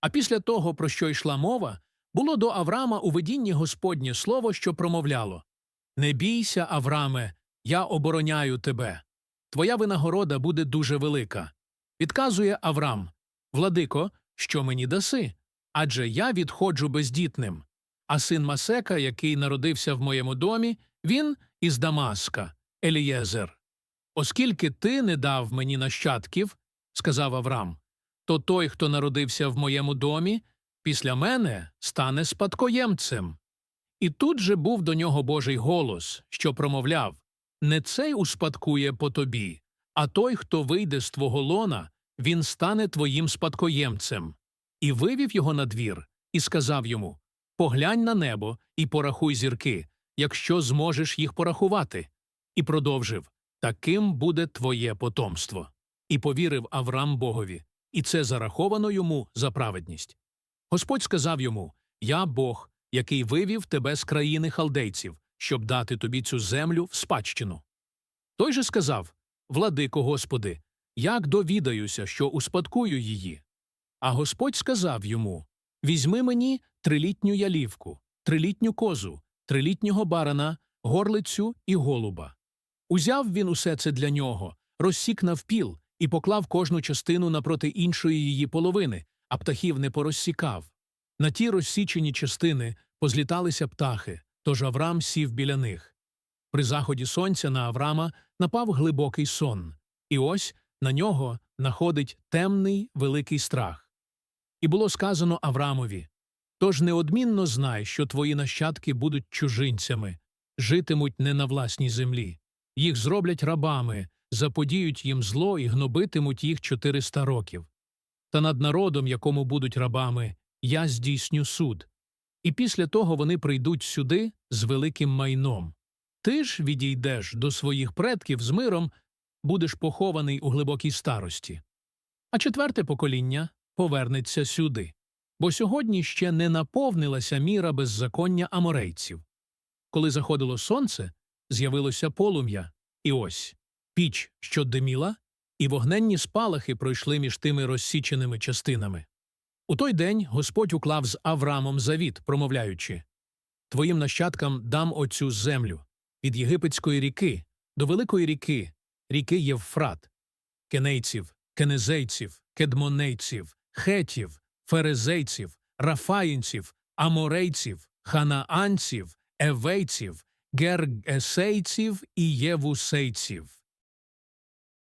А після того, про що йшла мова, було до Авраама у видінні Господнє слово, що промовляло Не бійся, Авраме, я обороняю тебе. Твоя винагорода буде дуже велика. Відказує Авраам Владико, що мені даси? Адже я відходжу бездітним. А син Масека, який народився в моєму домі, він із Дамаска, Елієзер. Оскільки ти не дав мені нащадків, сказав Авраам, то той, хто народився в моєму домі, після мене стане спадкоємцем. І тут же був до нього Божий голос, що промовляв Не цей успадкує по тобі, а той, хто вийде з твого лона, він стане твоїм спадкоємцем. І вивів його на двір, і сказав йому Поглянь на небо і порахуй зірки, якщо зможеш їх порахувати. І продовжив Таким буде твоє потомство. І повірив Авраам Богові, і це зараховано йому за праведність. Господь сказав йому Я Бог, який вивів тебе з країни халдейців, щоб дати тобі цю землю в спадщину. Той же сказав Владико Господи, як довідаюся, що успадкую її. А Господь сказав йому Візьми мені трилітню ялівку, трилітню козу, трилітнього барана, горлицю і голуба. Узяв він усе це для нього, розсік навпіл і поклав кожну частину напроти іншої її половини, а птахів не порозсікав. На ті розсічені частини позліталися птахи, тож Авраам сів біля них. При заході сонця на Авраама напав глибокий сон, і ось на нього находить темний великий страх. І було сказано Авраамові Тож неодмінно знай, що твої нащадки будуть чужинцями, житимуть не на власній землі. Їх зроблять рабами, заподіють їм зло і гнобитимуть їх 400 років. Та над народом, якому будуть рабами, я здійсню суд. І після того вони прийдуть сюди з великим майном. Ти ж відійдеш до своїх предків з миром, будеш похований у глибокій старості. А четверте покоління повернеться сюди. Бо сьогодні ще не наповнилася міра беззаконня аморейців. Коли заходило сонце, з'явилося полум'я, і ось піч, що диміла, і вогненні спалахи пройшли між тими розсіченими частинами. У той день Господь уклав з Авраамом завіт, промовляючи Твоїм нащадкам дам оцю землю від єгипетської ріки до великої ріки, ріки Євфрат, кенейців, кенезейців, кедмонейців, хетів, ферезейців, рафаїнців, аморейців, ханаанців, евейців, гергесейців і євусейців.